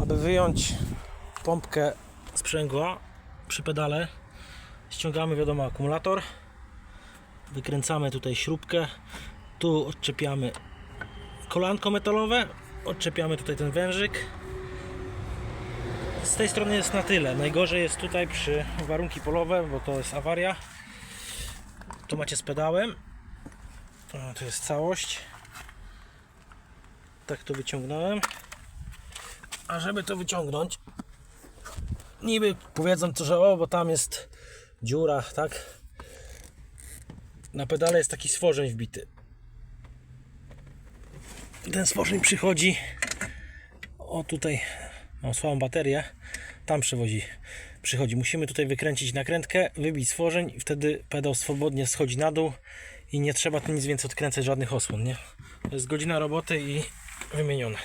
Aby wyjąć pompkę sprzęgła przy pedale, ściągamy wiadomo akumulator, wykręcamy tutaj śrubkę, tu odczepiamy kolanko metalowe, odczepiamy tutaj ten wężyk. Z tej strony jest na tyle. Najgorzej jest tutaj przy warunki polowe, bo to jest awaria. Tu macie z pedałem. To jest całość. Tak to wyciągnąłem. A żeby to wyciągnąć, niby powiedzą to, że o, bo tam jest dziura, tak? Na pedale jest taki stworzeń wbity. Ten stworzeń przychodzi. O, tutaj mam słabą baterię. Tam przywozi, przychodzi. Musimy tutaj wykręcić nakrętkę, wybić stworzeń wtedy pedał swobodnie schodzi na dół i nie trzeba tu nic więcej odkręcać, żadnych osłon, nie? To jest godzina roboty i wymienione.